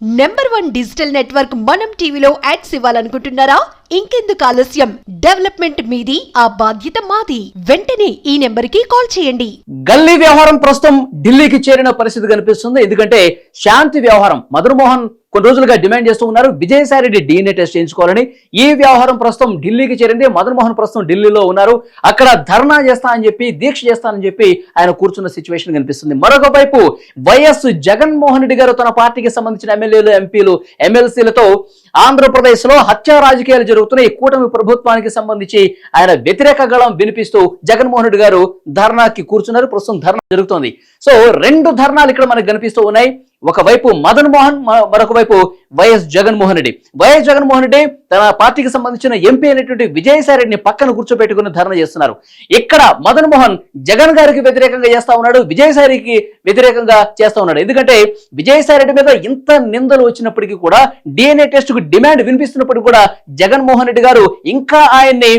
Number one digital network మనం టీవీలో ads ఇవ్వాలనుకుంటున్నారా? ఇంకెందుకు ఆలస్యం? డెవలప్మెంట్ మీది ఆ బాధ్యత మాది. వెంటనే ఈ నెంబర్కి కాల్ చేయండి. గల్లీ వ్యవహారం ప్రస్తుతం ఢిల్లీకి చేరిన పరిస్థితి కనిపిస్తుంది. ఎందుకంటే శాంతి వ్యవహారం మదన్ కొన్ని రోజులుగా డిమాండ్ చేస్తూ ఉన్నారు. విజయసాయి రెడ్డి డిఎన్ఏ టెస్ట్ చేయించుకోవాలని. ఈ వ్యవహారం ప్రస్తుతం ఢిల్లీకి చేరింది. మదన్మోహన్ ప్రస్తుతం ఢిల్లీలో ఉన్నారు. అక్కడ ధర్నా చేస్తా అని చెప్పి దీక్ష చేస్తానని చెప్పి ఆయన కూర్చున్న సిచ్యువేషన్ కనిపిస్తుంది. మరొక వైపు వైఎస్ జగన్మోహన్ రెడ్డి గారు తన పార్టీకి సంబంధించిన ఎమ్మెల్యేలు ఎంపీలు ఎమ్మెల్సీలతో ఆంధ్రప్రదేశ్లో హత్య రాజకీయాలు ఈ కూటమి ప్రభుత్వానికి సంబంధించి ఆయన వ్యతిరేక గళం వినిపిస్తూ జగన్మోహన్ రెడ్డి గారు ధర్నాకి కూర్చున్నారు. ప్రస్తుతం ధర్నా జరుగుతోంది. సో రెండు ధర్నాలు ఇక్కడ మనకు కనిపిస్తూ ఉన్నాయి. ఒకవైపు మదన్ మోహన్ మరొక వైపు వైఎస్ జగన్మోహన్ రెడ్డి. వైఎస్ జగన్మోహన్ రెడ్డి తన పార్టీకి సంబంధించిన ఎంపీ అయినటువంటి విజయసాయి రెడ్డిని పక్కన కూర్చోబెట్టుకుని ధర్నా చేస్తున్నారు. ఇక్కడ మదన్ మోహన్ జగన్ గారికి వ్యతిరేకంగా చేస్తా ఉన్నాడు విజయసాయికి వ్యతిరేకంగా చేస్తా ఉన్నాడు. ఎందుకంటే విజయసాయి రెడ్డి మీద ఇంత నిందలు వచ్చినప్పటికీ కూడా డిఎన్ఏ టెస్ట్కు డిమాండ్ వినిపిస్తున్నప్పటికీ కూడా జగన్మోహన్ రెడ్డి గారు ఇంకా ఆయన్ని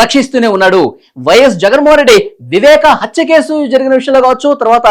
రక్షిస్తూనే ఉన్నాడు. వైఎస్ జగన్మోహన్ రెడ్డి వివేక హత్య కేసు జరిగిన విషయంలో కావచ్చు తర్వాత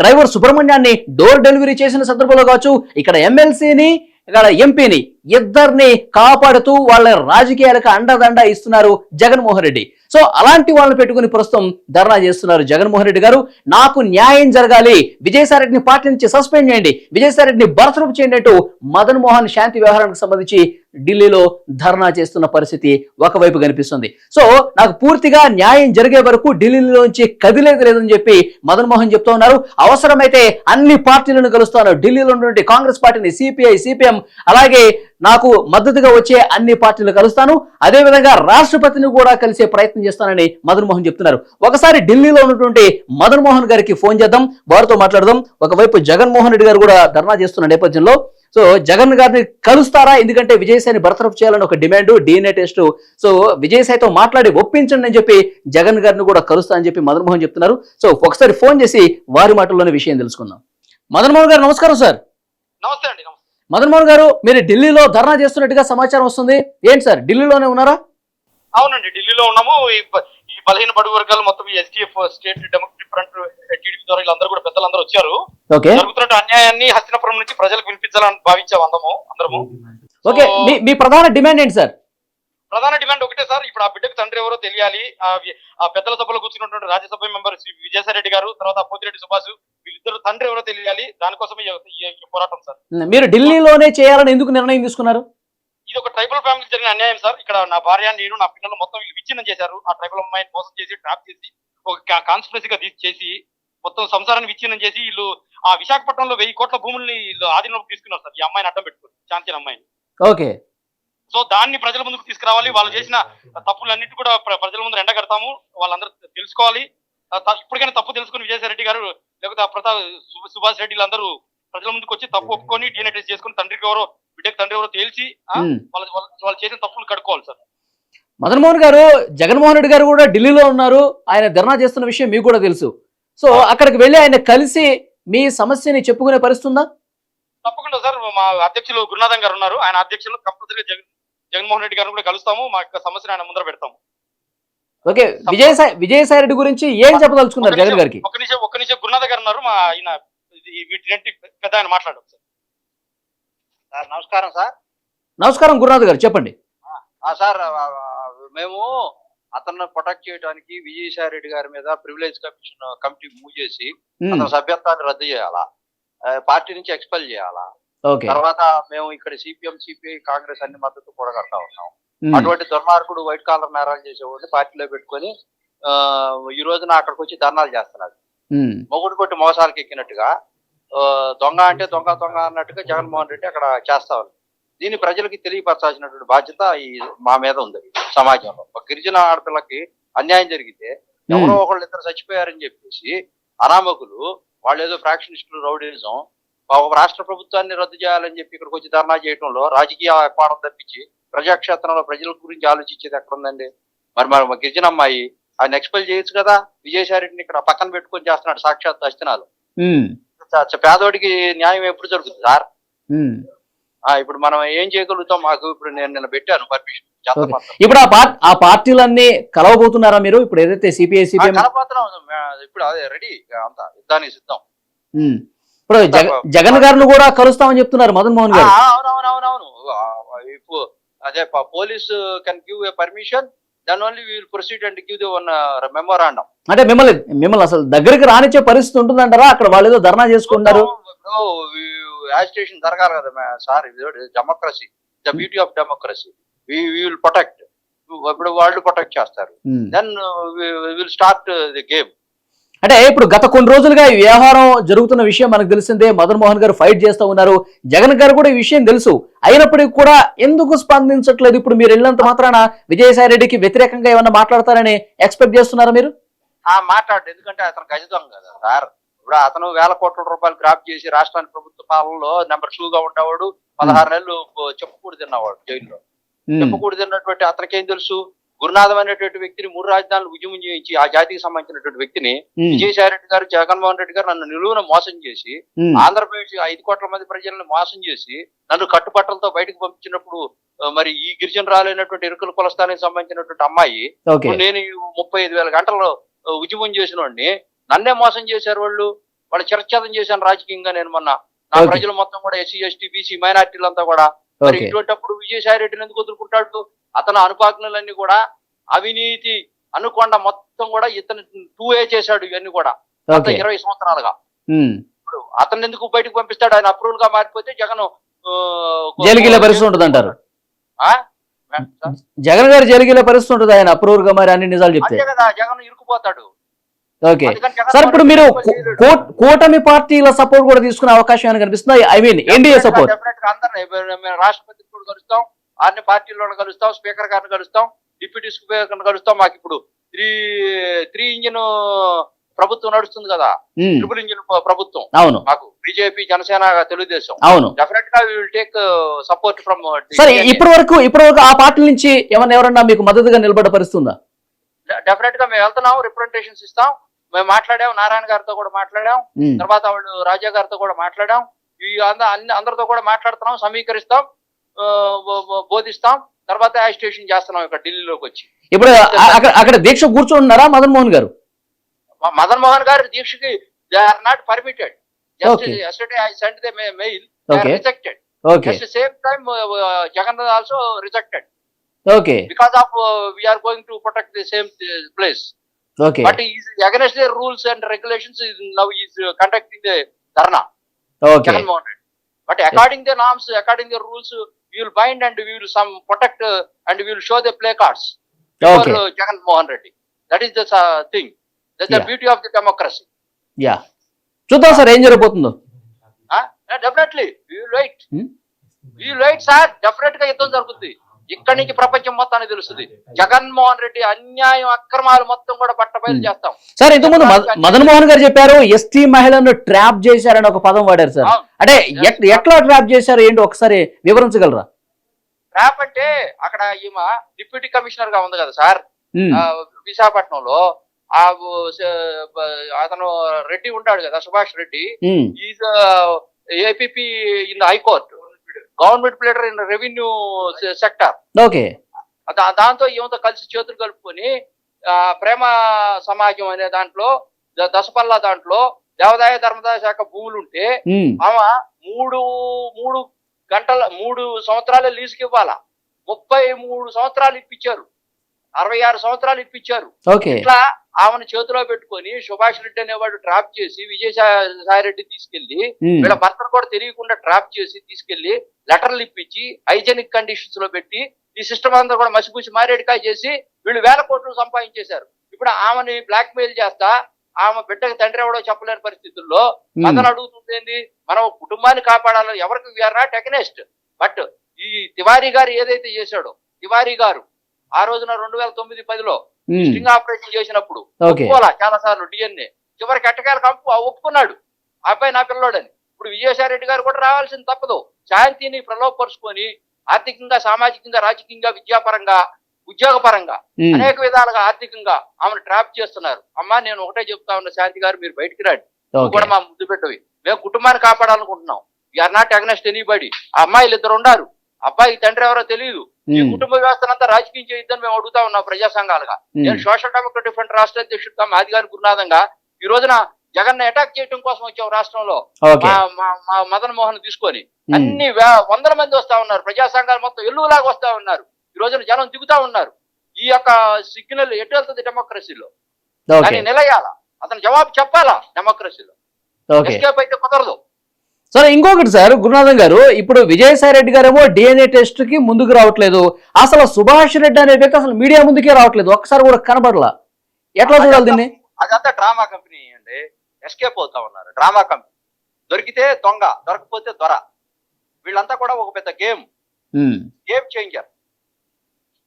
డ్రైవర్ సుబ్రహ్మణ్యాన్ని డోర్ డెలివరీ చేసిన సందర్భంలో కావచ్చు ఇక్కడ ఎమ్మెల్సీని ఇక్కడ ఎంపీని ఇద్దరిని కాపాడుతూ వాళ్ళ రాజకీయాలకు అండదండ ఇస్తున్నారు జగన్మోహన్ రెడ్డి. సో అలాంటి వాళ్ళని పెట్టుకుని ప్రస్తుతం ధర్నా చేస్తున్నారు జగన్మోహన్ రెడ్డి గారు. నాకు న్యాయం జరగాలి. విజయసాయిరెడ్డిని పార్టీ నుంచి సస్పెండ్ చేయండి. విజయసాయిరెడ్డిని రెడ్డిని చేయండి అంటూ మదన్ మోహన్ శాంతి వ్యవహారానికి సంబంధించి ఢిల్లీలో ధర్నా చేస్తున్న పరిస్థితి ఒకవైపు కనిపిస్తుంది. సో నాకు పూర్తిగా న్యాయం జరిగే వరకు ఢిల్లీలోంచి కదిలేదు లేదని చెప్పి మదన్ మోహన్ చెప్తా ఉన్నారు. అవసరమైతే అన్ని పార్టీలను కలుస్తాను. ఢిల్లీలో ఉన్నటువంటి కాంగ్రెస్ పార్టీని సిపిఐ సిపిఎం అలాగే నాకు మద్దతుగా వచ్చే అన్ని పార్టీలు కలుస్తాను. అదే విధంగా రాష్ట్రపతిని కూడా కలిసే ప్రయత్నం చేస్తానని మదన్ మోహన్ చెప్తున్నారు. ఒకసారి ఢిల్లీలో ఉన్నటువంటి మదన్ మోహన్ గారికి ఫోన్ చేద్దాం. వారితో మాట్లాడదాం. ఒకవైపు జగన్మోహన్ రెడ్డి గారు కూడా ధర్నా చేస్తున్న నేపథ్యంలో సో జగన్ గారిని కలుస్తారా? ఎందుకంటే విజయసాయిని బర్తరఫ్ చేయాలని ఒక డిమాండ్ డిఎన్ఏ టెస్ట్. సో విజయసాయితో మాట్లాడి ఒప్పించండి అని చెప్పి జగన్ గారిని కూడా కలుస్తా అని చెప్పి మదన్ మోహన్ చెప్తున్నారు. సో ఒకసారి ఫోన్ చేసి వారి మాటల్లోనే విషయం తెలుసుకుందాం. మదన్ మోహన్ గారు నమస్కారం సార్. నమస్తే అండి నమస్తే. మదన్ మోహన్ గారు మీరు ఢిల్లీలో ధర్నా చేస్తున్నట్టుగా సమాచారం వస్తుంది. ఏంటి సార్ ఢిల్లీలోనే ఉన్నారా? అవునండి ఢిల్లీలో ఉన్నాము. ఈ బలహీన బడుగు వర్గాలు మొత్తం ఈ SDF state democratic front TDP ద్వారా వీళ్ళందరూ కూడా పెద్దలందరూ వచ్చారు. జరుగుతున్న అన్యాయాన్ని హస్తినపురం నుంచి ప్రజలకు వినిపించాలని భావించాం అందము అందరము. ఓకే. మీ ప్రధాన డిమాండ్ ఏంటి సార్? ప్రధాన డిమాండ్ ఒకటే సార్. ఇప్పుడు ఆ బిడ్డకు తండ్రి ఎవరో తెలియాలి. ఆ పెద్దల సభలో కూర్చున్నటువంటి రాజ్యసభ మెంబర్ శ్రీ విజయసాయి రెడ్డి గారు తర్వాత పోతిరెడ్డి సుభాష్ వీళ్ళిద్దరు తండ్రి ఎవరో తెలియాలి. దానికోసమే పోరాటం సార్. మీరు ఢిల్లీలోనే చేయాలని ఎందుకు నిర్ణయం తీసుకున్నారు? ఇది ఒక ట్రైబల్ ఫ్యామిలీ జరిగిన అన్యాయం సార్. ఇక్కడ నా భార్య నేను నా పిల్లలు మొత్తం వీళ్ళు విచ్ఛిన్నం చేశారు. ఆ ట్రైబల్ అమ్మాయిని మోసం చేసి ట్రాప్ చేసి ఒక కాన్స్పిరసీగా చేసి మొత్తం సంసారాన్ని విచ్ఛిన్నం చేసి వీళ్ళు ఆ విశాఖపట్నంలో వెయ్యి కోట్ల భూముల్ని వీళ్ళు ఆధీనంలోకి తీసుకున్నారు సార్. ఈ అమ్మాయిని అడ్డం పెట్టుకుని శాంతిని అమ్మాయిని. ఓకే. సో దాన్ని ప్రజల ముందుకు తీసుకురావాలి. వాళ్ళు చేసిన తప్పులన్నిటి కూడా ప్ర- ప్రజల ముందు ఎండగడతాము. వాళ్ళందరూ తెలుసుకోవాలి. ఇప్పటికైనా తప్పు తెలుసుకుని విజయసాయి రెడ్డి గారు లేకపోతే ఆ ప్రతాప్ సుభాష్ రెడ్డి వీళ్ళందరూ ప్రజల ముందుకు వచ్చి తప్పు ఒప్పుకొని డిఎన్ఏ చేసుకుని తండ్రికి ఎవరో బిడ్డకి తండ్రి ఎవరో తేల్చి వాళ్ళ- వాళ్ళు చేసిన తప్పులు కడుక్కోవాలి సార్. మదన్ మోహన్ గారు జగన్మోహన్ రెడ్డి గారు కూడా ఢిల్లీలో ఉన్నారు. ఆయన ధర్నా చేస్తున్న విషయం మీకు కూడా తెలుసు. సో అక్కడికి వెళ్ళి ఆయన కలిసి మీ సమస్యని చెప్పుకునే పరిస్థితి ఉందా? తప్పకుండా సార్. మా అధ్యక్షులు గురునాథం గారు ఉన్నారు. ఆయన అధ్యక్షులు కంపల్సరీగా జగన్ జగన్మోహన్ రెడ్డి గారిని కూడా కలుస్తాము. మా యొక్క సమస్యను ఆయన ముందర పెడతాము. ఓకే. విజయసాయి విజయసాయి రెడ్డి గురించి ఏం చెప్పదలుచుకున్నారు జగన్ గారికి? ఒక నిమిషం ఒక నిమిషం. గురునాథ గారు ఉన్నారు. మా ఆయన వీటిని పెద్ద ఆయన మాట్లాడడం సార్. సార్ నమస్కారం సార్. నమస్కారం గురునాథ్ గారు చెప్పండి. ఆ సార్ మేము అతన్ని ప్రొటెక్ట్ చేయడానికి విజయసాయి రెడ్డి గారి మీద ప్రివిలేజ్ కమిషన్ కమిటీ మూవ్ చేసి మ్మ్. అతని సభ్యత్వాన్ని రద్దు చేయాలా పార్టీ నుంచి ఎక్స్పెల్ చేయాలా తర్వాత మేము ఇక్కడ సిపిఎం సిపిఐ కాంగ్రెస్ అన్ని మద్దతు కూడగడతా ఉన్నాం మ్మ్. అటువంటి దుర్మార్గుడు వైట్ కాలర్ నేరాలు చేసేవాడిని పార్టీలో పెట్టుకొని ఈ రోజున అక్కడికి వచ్చి ధర్నాలు చేస్తున్నారు మ్మ్. మొగుడు కొట్టి మోసాలకు ఎక్కినట్టుగా దొంగ అంటే దొంగ దొంగ అన్నట్టుగా జగన్మోహన్ రెడ్డి అక్కడ చేస్తా ఉంది దీన్ని ప్రజలకి తెలియపరచాల్సినటువంటి బాధ్యత ఈ మా మీద ఉంది. సమాజంలో. ఒక గిరిజన ఆడపిల్లకి అన్యాయం జరిగితే ఎవరో ఒకళ్ళు ఇద్దరు చచ్చిపోయారని చెప్పేసి అనామకులు వాళ్ళు ఏదో ఫ్రాక్షనిస్టులు రౌడీజం ఒక రాష్ట్ర ప్రభుత్వాన్ని రద్దు చేయాలని చెప్పి ఇక్కడికి వచ్చి ధర్నా చేయడంలో రాజకీయ కోణం తప్పించి ప్రజాక్షేత్రంలో ప్రజల గురించి ఆలోచించేది ఎక్కడ ఉందండి మరి మరి గిరిజన అమ్మాయి ఆయన ఎక్స్పెల్ చేయొచ్చు కదా? విజయసాయి రెడ్డిని ఇక్కడ పక్కన పెట్టుకొని చేస్తున్నాడు సాక్షాత్ అస్తనాలు పేదోడికి న్యాయం ఎప్పుడు జరుగుతుంది సార్? ఇప్పుడు మనం ఏం చేయగలుగుతాం? మాకు ఇప్పుడు నేను నిన్న పెట్టాను పర్మిషన్. ఇప్పుడు ఆ పార్ట్ ఆ పార్టీలన్నీ కలవబోతున్నారా మీరు? ఇప్పుడు ఏదైతే సిపిఐ సిపిఎం కలపాత్రం ఇప్పుడు అదే రెడీ. అంతా యుద్ధానికి సిద్ధం. ఇప్పుడు జగ- జగన్ గారిని కూడా కలుస్తామని చెప్తున్నారు మదన్ మోహన్ గారు. అవునవునవునవును. ఇప్పుడు అదే police can give a permission then only will proceed and give the one memorandum అంటే మిమ్మల్ని మిమ్మల్ని అసలు దగ్గరికి రానిచ్చే పరిస్థితి ఉంటుందంటారా? అక్కడ వాళ్ళు ఏదో ధర్నా చేసుకుంటారు యాజిటేషన్ జరగాలి కదా sir democracy the beauty of democracy we will protect ఇప్పుడు వాళ్ళు ప్రొటెక్ట్ చేస్తారు. Then will start the game అంటే ఇప్పుడు గత కొన్ని రోజులుగా ఈ వ్యవహారం జరుగుతున్న విషయం మనకు తెలిసిందే. మదన్ మోహన్ గారు ఫైట్ చేస్తూ ఉన్నారు. జగన్ గారు కూడా ఈ విషయం తెలుసు. అయినప్పటికీ కూడా ఎందుకు స్పందించట్లేదు? ఇప్పుడు మీరు వెళ్ళినంత మాత్రాన విజయసాయి రెడ్డికి వ్యతిరేకంగా ఏమన్నా మాట్లాడతారని ఎక్స్పెక్ట్ చేస్తున్నారా మీరు? ఆ మాట్లాడు. ఎందుకంటే అతను గజదొంగ కదా సార్. ఇప్పుడు అతను వేల కోట్ల రూపాయలు గ్రాప్ చేసి రాష్ట్రానికి ప్రభుత్వ పాలనలో నెంబర్ టూ గా ఉండేవాడు పదహారు నెలలు చెప్పకూడదు తిన్నవాడు జైల్లో. ఉమ్, చెప్పకూడదు తిన్నటువంటి అతనికి ఏం తెలుసు? గురునాథం అనేటువంటి వ్యక్తిని మూడు రాజధానులు ఉద్యమం చేయించి ఆ జాతికి సంబంధించినటువంటి వ్యక్తిని విజయసాయి రెడ్డి గారు జగన్మోహన్ రెడ్డి గారు నన్ను నిలువున మోసం చేసి ఆంధ్రప్రదేశ్ ఐదు కోట్ల మంది ప్రజలను మోసం చేసి నన్ను కట్టుబట్టలతో బయటకు పంపించినప్పుడు మరి ఈ గిరిజన రాలైనటువంటి ఇరుకుల కులస్థానికి సంబంధించినటువంటి అమ్మాయి నేను ముప్పై ఐదు వేల గంటలు ఉద్యమం చేసిన వాడిని నన్నే మోసం చేశారు వాళ్ళు. వాళ్ళు చిరచ్ఛేదం చేశాను రాజకీయంగా నేను మొన్న. నా. ప్రజలు మొత్తం కూడా ఎస్సీ ఎస్టీ బీసీ మైనార్టీలంతా కూడా. మరి ఇటువంటిప్పుడు విజయసాయి రెడ్డిని ఎందుకు వదులుకుంటాడు? అతను అనుపాజ్ఞలన్నీ కూడా అవినీతి అనుకొండ మొత్తం కూడా ఇతను టూ ఏ చేశాడు ఇవన్నీ కూడా. గత ఇరవై సంవత్సరాలుగా. ఉమ్, ఇప్పుడు అతను ఎందుకు బయటకు పంపిస్తాడు? ఆయన అప్రూవల్గా మారిపోతే జగన్ జైలుకి పరిస్థితి ఉంటుంది అంటారు? జగన్ గారు జైలుకి పరిస్థితి ఉంటుంది. ఆయన అప్రూవర్గా మరి అన్ని నిజాలు చెప్తే. కదా జగన్ ఇరుక్కుపోతాడు ఓకే. సార్ ఇప్పుడు మీరు కూటమి పార్టీల సపోర్ట్ కూడా తీసుకునే అవకాశం ఏమైనా కనిపిస్తుంది? I mean NDA support. రాష్ట్రపతిని కూడా కలుస్తాం అన్ని పార్టీలను కలుస్తాం స్పీకర్ గారిని కలుస్తాం డిప్యూటీ స్పీకర్ కలుస్తాం. మాకు ఇప్పుడు త్రీ త్రీ ఇంజిన్ ప్రభుత్వం నడుస్తుంది కదా. ట్రిపుల్ ఇంజిన్ ప్రభుత్వం. అవును. మాకు బీజేపీ జనసేన తెలుగుదేశం. అవును. డెఫినెట్గా విల్ టేక్ సపోర్ట్ ఫ్రమ్ సరే ఇప్పటి వరకు ఇప్పటి వరకు ఆ పార్టీ నుంచి ఏమన్నా ఎవరన్నా మీకు మద్దతుగా నిలబడ్డ పరిస్థితుందా డెఫినెట్గా మేము వెళ్తున్నాం రిప్రజెంటేషన్స్ ఇస్తాం. మేము మాట్లాడాం నారాయణ గారితో కూడా మాట్లాడాం తర్వాత వాళ్ళు రాజా గారితో కూడా మాట్లాడాం అన్ని అందరితో కూడా మాట్లాడుతున్నాం సమీకరిస్తాం బోధిస్తాం తర్వాత యాజిటేషన్ చేస్తున్నాం ఇక్కడ ఢిల్లీలోకి వచ్చి. ఇప్పుడు అక్కడ దీక్ష కూర్చోంటున్నారా మదన్ మోహన్ గారు? మదన్ మోహన్ గారి దీక్షకి they are not permitted. Just Okay. Yesterday I send the mail Okay. Rejected okay just same time Jagan also rejected okay because of we're going to protect the same place but is against the rules and regulations now is conducting the dharna Jaganmohan Reddy but according the norms according the rules will bind and will some protect and will show the play cards Jaganmohan Reddy that is the thing that the. Beauty of the democracy yeah చూద్దాం sir ఏం జరగబోతుందో. Definitely Hmm? Will wait sir డెఫినెట్గా యుద్ధం జరుగుతుంది ఇక్కడి నుంచి ప్రపంచం మొత్తానికి తెలుస్తుంది. జగన్మోహన్ రెడ్డి అన్యాయం అక్రమాలు మొత్తం కూడా బట్టబయలు Hmm. చేస్తాం. సార్ ఇంతకుముందు మద- మదన్ మోహన్ గారు చెప్పారు ఎస్టీ మహిళలను ట్రాప్ చేశారని ఒక పదం వాడారు సార్. అంటే ఎట్- ఎట్లా ట్రాప్ చేశారు ఏంటి ఒకసారి వివరించగలరా? ట్రాప్ అంటే అక్కడ ఈమె డిప్యూటీ కమిషనర్గా ఉంది కదా సార్. విశాఖపట్నంలో ఆ అతను రెడ్డి ఉంటాడు కదా Subhash Reddy. Is APP in high court. Government pleader in revenue sector. Okay. దాంతో ఈమెతో కలిసి చేతులు కలుపుకొని ప్రేమ సమాజం అనే దాంట్లో దశపల్లా దాంట్లో దేవాదాయ ధర్మదాయ శాఖ భూములు ఉంటే ఆమె మూడు మూడు గంటల మూడు సంవత్సరాలు లీజుకి ఇవ్వాలా? ముప్పై మూడు సంవత్సరాలు ఇప్పించారు. అరవై ఆరు సంవత్సరాలు ఇప్పించారు. ఇట్లా ఆమెను చేతిలో పెట్టుకొని సుభాష్ రెడ్డి అనేవాడు ట్రాప్ చేసి విజయసాయి రెడ్డి తీసుకెళ్ళి వీళ్ళ భర్తను కూడా తెలియకుండా ట్రాప్ చేసి తీసుకెళ్ళి లెటర్లు ఇప్పించి హైజెనిక్ కండిషన్స్లో పెట్టి ఈ సిస్టమ్ అంతా కూడా మసిపూసి మారేడికాయ చేసి వీళ్ళు వేల కోట్లు సంపాదించేశారు. ఇప్పుడు ఆమెని బ్లాక్ మెయిల్ చేస్తా ఆమె బిడ్డకి తండ్రి ఎవడో చెప్పలేని పరిస్థితుల్లో అతను అడుగుతుంది మనం కుటుంబాన్ని కాపాడాలని ఎవరికి వీఆర్ నాట్ అగెనెస్ట్ బట్ ఈ తివారీ గారు ఏదైతే చేశాడో తివారీ గారు ఆ రోజున రెండు వేల తొమ్మిది పదిలో ఉమ్, స్ట్రింగ్ ఆపరేషన్ చేసినప్పుడు ఒప్పుకోవాలా? చాలా సార్లు డిఎన్ఏ. చివరికి ఎట్టకాయల కంపు ఒప్పుకున్నాడు. అబ్బాయి నా పిల్లోడని. ఇప్పుడు విజయసాయి రెడ్డి గారు కూడా రావాల్సింది తప్పదు. శాంతిని ప్రలోభపరుచుకొని ఆర్థికంగా సామాజికంగా రాజకీయంగా విద్యాపరంగా ఉద్యోగపరంగా ఉమ్, అనేక విధాలుగా ఆర్థికంగా ఆమెను ట్రాప్ చేస్తున్నారు. అమ్మా నేను ఒకటే చెప్తా ఉన్నా శాంతి గారు మీరు బయటికి రండి. కూడా మా ముద్దు పెట్టవి. మేము కుటుంబాన్ని కాపాడాలనుకుంటున్నాం. ఆర్ నాట్ అగ్నెస్ట్ ఎనీబడి ఆ అమ్మాయిలు ఇద్దరు ఉన్నారు అబ్బాయి తండ్రి ఎవరో తెలియదు. ఈ కుటుంబ వ్యవస్థనంతా రాజకీయం చేయొద్దని మేము అడుగుతా ఉన్నాం ప్రజా సంఘాలుగా. నేను సోషల్ డెమోక్రటిక్ ఫ్రంట్ రాష్ట్ర అధ్యక్షుడిగా మాదిగారి గురునాథంగా. ఈ రోజున జగన్ అటాక్ చేయడం కోసం వచ్చాం రాష్ట్రంలో. మా మదన్ మోహన్ తీసుకొని. అన్ని వందల మంది వస్తా ఉన్నారు. ప్రజా సంఘాలు మొత్తం ఎల్లులాగా వస్తా ఉన్నారు. ఈ రోజున జనం దిగుతా ఉన్నారు. ఈ యొక్క సిగ్నల్ ఎటు వెళ్తుంది డెమోక్రసీలో దాన్ని నిలయాల? అతను జవాబు చెప్పాలా డెమోక్రసీలో ఎస్కేప్ అయితే కుదరదు. సరే ఇంకొకటి సార్ గురునాథం గారు ఇప్పుడు విజయసాయి రెడ్డి గారేమో డిఎన్ఏ టెస్ట్కి ముందుకు రావట్లేదు. అసలు సుభాష్ రెడ్డి అనే వ్యక్తి అసలు మీడియా ముందుకే రావట్లేదు. ఒక్కసారి కూడా కనబడలా. ఎట్లా చూడాలి దీన్ని? అదంతా డ్రామా కంపెనీ అండి. ఎస్కేప్ అవుతా ఉన్నారు. Drama company. దొరికితే దొంగ దొరకపోతే దొర. వీళ్ళంతా కూడా ఒక పెద్ద గేమ్. Game changer.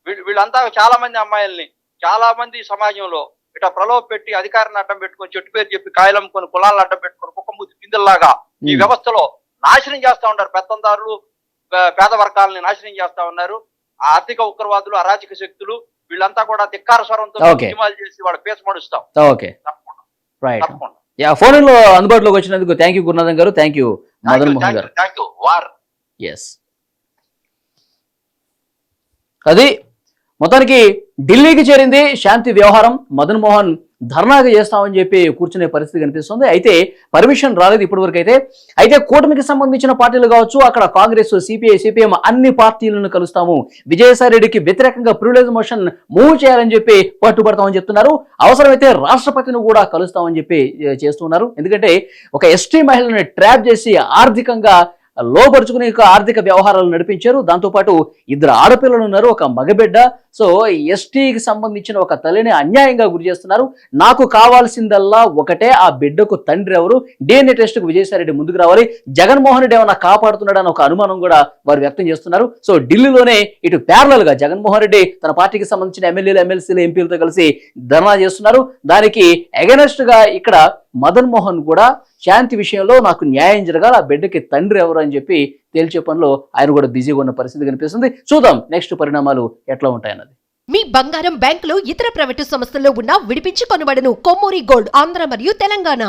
వీళ్ళు వీళ్ళంతా చాలా మంది అమ్మాయిల్ని చాలా మంది సమాజంలో ఇట్లా ప్రలోభ పెట్టి అధికారాన్ని అడ్డం పెట్టుకొని చెట్టు పేరు చెప్పి కాయలమ్ముకొని కులాలను అడ్డం పెట్టుకొని కుక్క మూతి పిందెల్లాగా ఈ వ్యవస్థలో నాశనం చేస్తా ఉంటారు పెత్తందారులు పేద వర్గాలని నాశనం చేస్తా ఉన్నారు. ఆ ఆర్థిక ఉగ్రవాదులు అరాజక శక్తులు వీళ్ళంతా కూడా ధిక్కార స్వరంతో చేసి వాళ్ళ పేస మడుస్తాం. ఓకే. రైట్ యా ఫోన్లో అందుబాటులోకి వచ్చినందుకు థ్యాంక్ యూ గురునాథం గారు. థ్యాంక్ యూ మదన్ మోహన్ గారు. Thank you war. ఎస్ అది మొత్తానికి ఢిల్లీకి చేరింది శాంతి వ్యవహారం. మదన్ మోహన్ ధర్నాగా చేస్తామని చెప్పి కూర్చునే పరిస్థితి కనిపిస్తుంది. అయితే పర్మిషన్ రాలేదు ఇప్పటి వరకు అయితే అయితే కూటమికి సంబంధించిన పార్టీలు కావచ్చు అక్కడ కాంగ్రెస్ సిపిఐ సిపిఎం అన్ని పార్టీలను కలుస్తాము. విజయసాయి రెడ్డికి వ్యతిరేకంగా ప్రివిలేజ్ మోషన్ మూవ్ చేయాలని చెప్పి పట్టుబడతామని చెప్తున్నారు. అవసరమైతే రాష్ట్రపతిని కూడా కలుస్తామని చెప్పి చేస్తున్నారు. ఎందుకంటే ఒక ఎస్టీ మహిళని ట్రాప్ చేసి ఆర్థికంగా లోపరుచుకుని ఒక ఆర్థిక వ్యవహారాలు నడిపించారు. దాంతోపాటు ఇద్దరు ఆడపిల్లలు ఉన్నారు. ఒక మగబిడ్డ. సో ఎస్టీకి సంబంధించిన ఒక తల్లిని అన్యాయంగా గురి చేస్తున్నారు. నాకు కావాల్సిందల్లా ఒకటే. ఆ బిడ్డకు తండ్రి ఎవరు? డిఎన్ఏ టెస్ట్కు విజయసాయిరెడ్డి ముందుకు రావాలి. జగన్మోహన్ రెడ్డి ఏమైనా కాపాడుతున్నాడని ఒక అనుమానం కూడా వారు వ్యక్తం చేస్తున్నారు. సో ఢిల్లీలోనే ఇటు ప్యారలల్గా జగన్మోహన్ రెడ్డి తన పార్టీకి సంబంధించిన ఎమ్మెల్యేలు ఎమ్మెల్సీలు ఎంపీలతో కలిసి ధర్నా చేస్తున్నారు. దానికి అగెనెస్ట్గా ఇక్కడ మదన్ మోహన్ కూడా శాంతి విషయంలో నాకు న్యాయం జరగాలి ఆ బిడ్డకి తండ్రి ఎవరు అని చెప్పి తేల్చే పనిలో ఆయన కూడా బిజీగా ఉన్న పరిస్థితి కనిపిస్తుంది. చూద్దాం నెక్స్ట్ పరిణామాలు ఎట్లా ఉంటాయన్నది. మీ బంగారం బ్యాంకులో ఇతర ప్రైవేటు సంస్థల్లో ఉన్న విడిపించి కొనబడను కొమ్మూరి గోల్డ్ ఆంధ్ర మరియు తెలంగాణ.